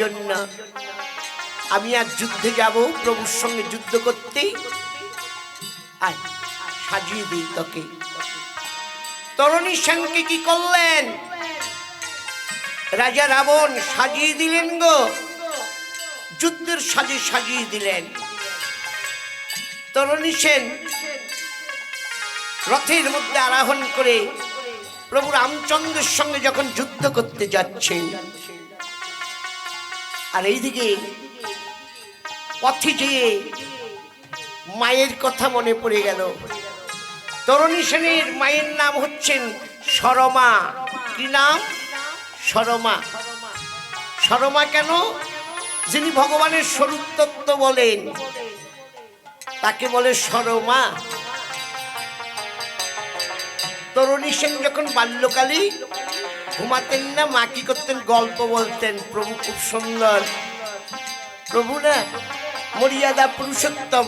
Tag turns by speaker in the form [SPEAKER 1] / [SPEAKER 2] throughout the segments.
[SPEAKER 1] জন্য। আমি আর যুদ্ধে যাব, প্রভুর সঙ্গে যুদ্ধ করতে। সাজিয়ে দিই তোকে। তরণী সঙ্গে কি করলেন? রাজা রাবণ সাজিয়ে দিলেন গো। যুদ্ধের সাজে সাজিয়ে দিলেন। তরণী সেন রথের মধ্যে আরোহণ করে প্রভু রামচন্দ্রের সঙ্গে যখন যুদ্ধ করতে যাচ্ছেন আর এইদিকে পথে যেয়ে মায়ের কথা মনে পড়ে গেল। তরুণী সেনের মায়ের নাম হচ্ছেন সরমা। কি নাম? সরমা। সরমা কেন? যিনি ভগবানের স্বরূপ তত্ত্ব বলেন। তাকে বলে সরমা। তরুণী সেন যখন বাল্যকালে ঘুমাতেন না, মা কি করতেন? গল্প বলতেন। প্রভু খুব সুন্দর। প্রভু না, মর্যাদা পুরুষোত্তম।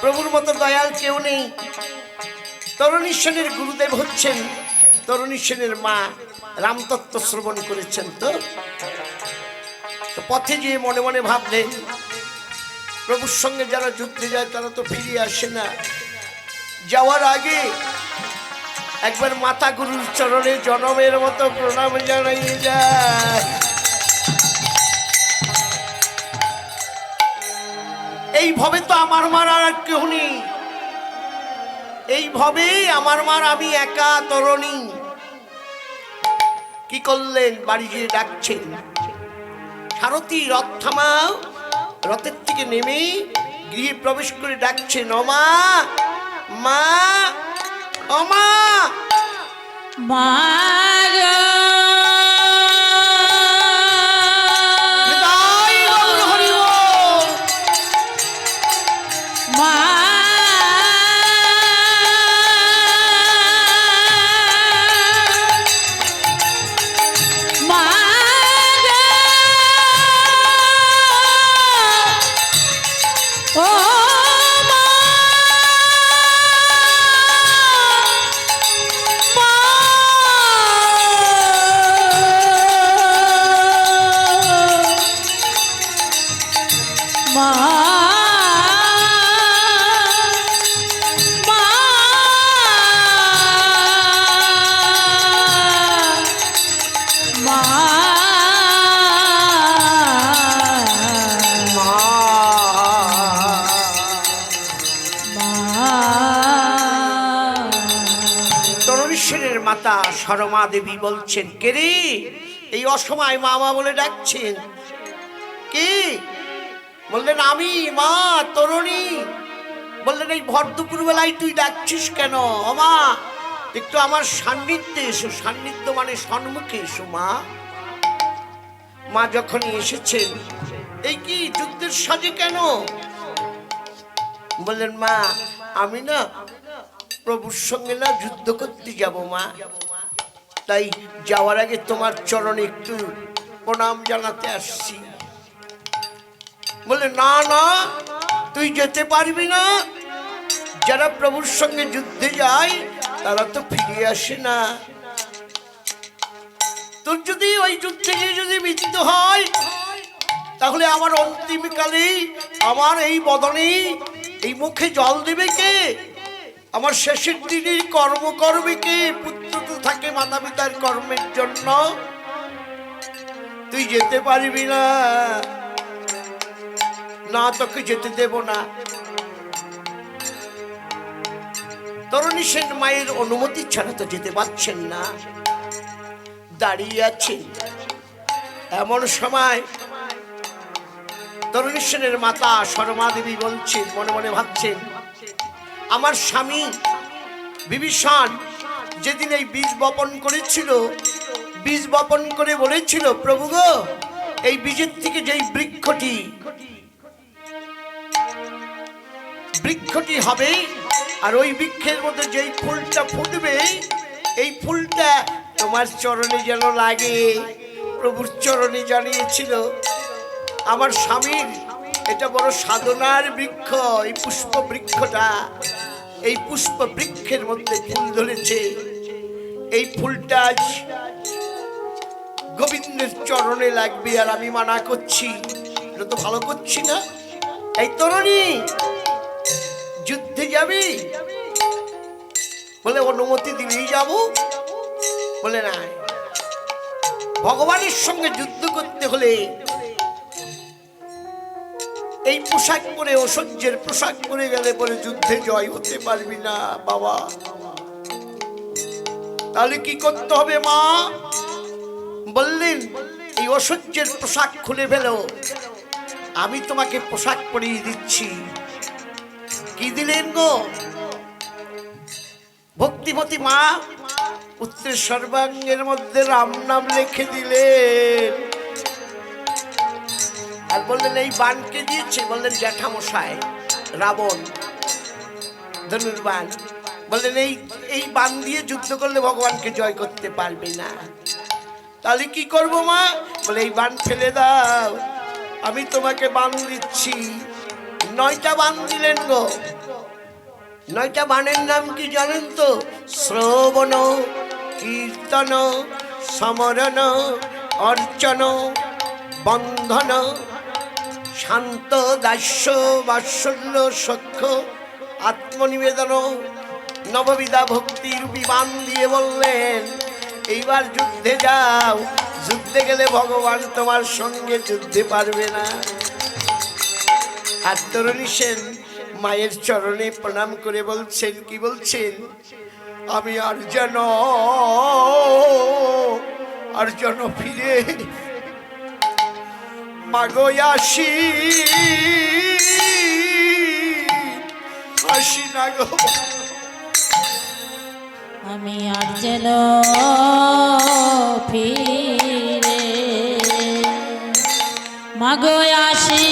[SPEAKER 1] প্রভুর মতো দয়াল কেউ নেই। তরুণী সেনের গুরুদেব হচ্ছেন। তরুণী সেনের মা রামতত্ত্ব শ্রবণ করেছেন তো পথে গিয়ে মনে মনে ভাবলেন, প্রভুর সঙ্গে যারা যুদ্ধে যায়, তারা তো ফিরে আসে না। যাওয়ার আগে একবার মাতা গুরুর চরণে জনমের মতো প্রণাম জানাইয়ে যায়। এই ভবে তো আমার মার আর কেউ নেই। এই ভবেই আমার মার আমি একা তরণী। কি করলেন? বাড়ি গিয়ে ডাকছেন। সারথী রথ থামাও। রথের থেকে নেমে গৃহে প্রবেশ করে ডাকছেন অমা মা!
[SPEAKER 2] মাগো
[SPEAKER 1] সরমা দেবী বলছেন, কে রে? এই অসময় মামা বলে ডাকছেন। কে? বললেন, আমি, মা, তরুণী। বললেন, এই ভর দুপুর বেলায় তুই ডাকছিস কেন? অমা, একটু আমার সান্নিধ্যে এসো। সান্নিধ্য মানে সম্মুখে এসো, মা। মা যখনই এসেছেন, এই কি, যুদ্ধের সাজে কেন? বললেন, মা, আমি না প্রভুর সঙ্গে না যুদ্ধ করতে যাব, মা। তাই যাওয়ার আগে তোমার চরণে একটু প্রণাম জানাতে আসছি। বলে, না না, তুই যেতে পারবি না। যারা প্রভুর সঙ্গে যুদ্ধে যায়, তারা তো ফিরে আসে না। তোর যদি ওই যুদ্ধে গিয়ে যদি মৃত্যু হয়, তাহলে আমার অন্তিমকালে আমার এই বদনে, এই মুখে জল দেবে কে? আমার শেষের দিনের কর্ম করবে কে? পুত্র তো থাকে মাতা পিতার কর্মের জন্য। তুই যেতে পারবি না। না, তোকে যেতে দেব না। তরুণী সেন মায়ের অনুমতি ছাড়া তো যেতে পারছেন না। দাঁড়িয়ে আছেন। এমন সময় তরুণী সেনের মাতা শর্মা দেবী বলছেন, মনে মনে ভাবছেন আমার স্বামী বিভীষণ যেদিন এই বীজ বপন করেছিল, বীজ বপন করে বলেছিল, প্রভু গো, এই বীজের থেকে যেই বৃক্ষটি বৃক্ষটি হবে, আর ওই বৃক্ষের মধ্যে যেই ফুলটা ফুটবে, এই ফুলটা তোমার চরণে যেন লাগে। প্রভুর চরণে জানিয়েছিল, আমার স্বামীর, এটা বড় সাধনার বৃক্ষ, এই পুষ্প বৃক্ষটা এই পুষ্প বৃক্ষের মধ্যে ফুল ধরেছে। এই ফুলটা আজ গোবিন্দের চরণে লাগবে আর আমি মানা করছি। এটা তো ভালো করছি না। এই তরুণী, যুদ্ধে যাবি? বলে অনুমতি দিলেই যাব। বলে না। ভগবানের সঙ্গে যুদ্ধ করতে হলে এই পোশাক পরে, অসহ্যের পোশাক পরে গেলে পরে যুদ্ধে জয় হতে পারবি না, বাবা। তাহলে কি করতে হবে, মা? বললেন, এই অসহ্যের পোশাক খুলে ফেলো। আমি তোমাকে পোশাক পরিয়ে দিচ্ছি। কি দিলেন গো? ভক্তিমতী মা উত্তরের সর্বাঙ্গের মধ্যে রাম নাম লিখে দিলেন। আর বললেন, এই বানকে দিয়েছে। বললেন জ্যাঠামশায় রাবণ ধনুর্বান বললেন, এই এই বান দিয়ে যুদ্ধ করলে ভগবানকে জয় করতে পারবে না। তাহলে কি করব মা? বলে, এই বান ফেলে দাও, আমি তোমাকে বান দিচ্ছি। নয়টা বান দিলেন গো। নয়টা বানের নাম কি জানেন তো? শ্রবণ, কীর্তন, সমরণ, অর্চন, বন্ধন শান্ত দাস্য বাৎসল্য সখ্য, আত্মনিবেদন নববিধা ভক্তির বিমান দিয়ে বললেন, এইবার যুদ্ধে যাও, যুদ্ধে গেলে ভগবান তোমার সঙ্গে যুদ্ধে পারবে না। আর তরুণী সেন মায়ের চরণে প্রণাম করে বলছেন, কি বলছেন? আমি আর যেন আর যেন ফিরে মাগো আসি না গো।
[SPEAKER 2] আমি আর যেন ফিরে মাগো আসি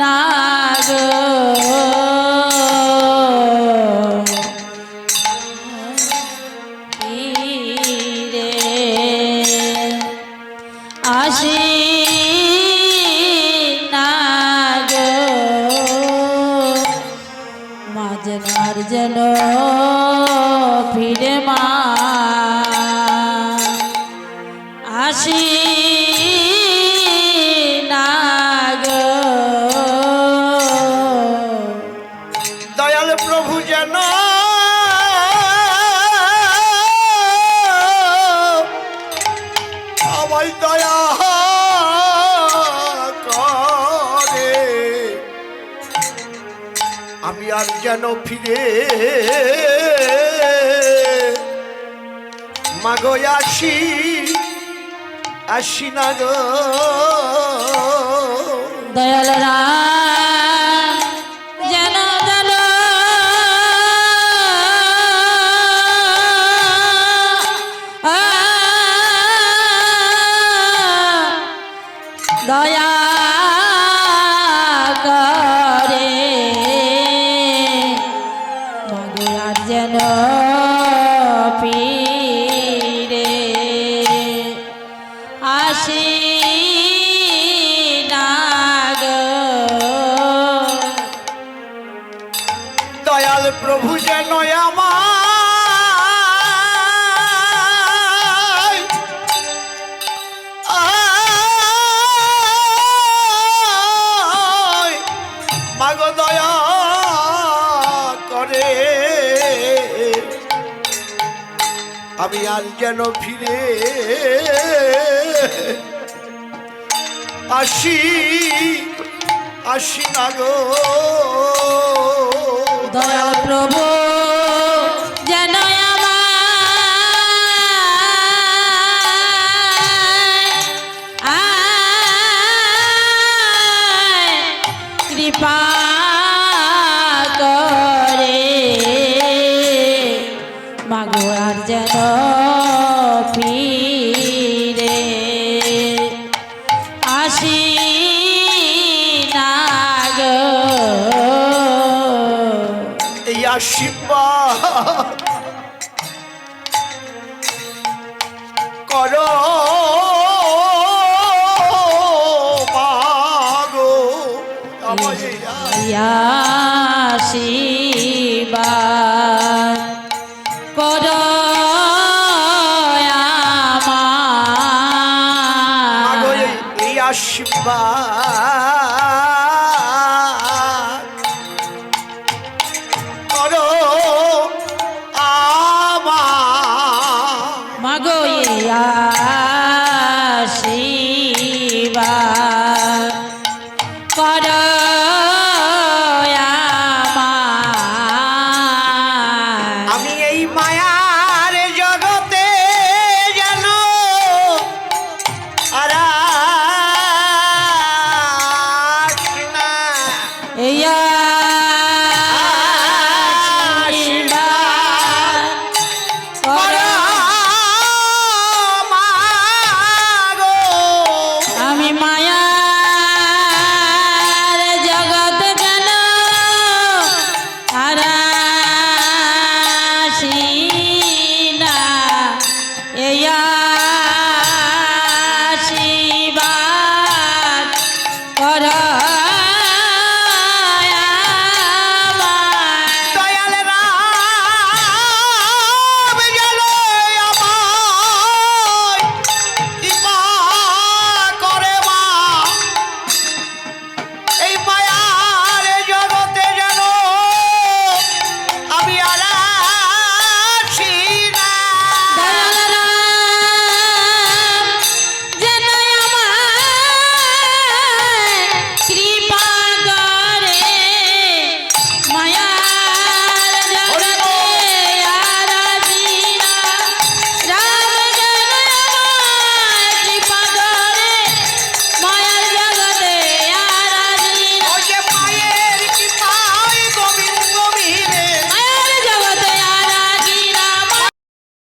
[SPEAKER 2] না গো।
[SPEAKER 1] আমি আর যেন ফিরে? মাগো আসি আসি না গো।
[SPEAKER 2] দয়াল দয়া
[SPEAKER 1] প্রভু যেন করে। আমি আর যেন ফিরে আসি আসি না গো।
[SPEAKER 2] দয়াল প্রভু যেন কৃপা করে। মাগুয়ার যেন করো
[SPEAKER 1] মাগো শিবা করো আমার এই
[SPEAKER 2] আশীর্বাদ।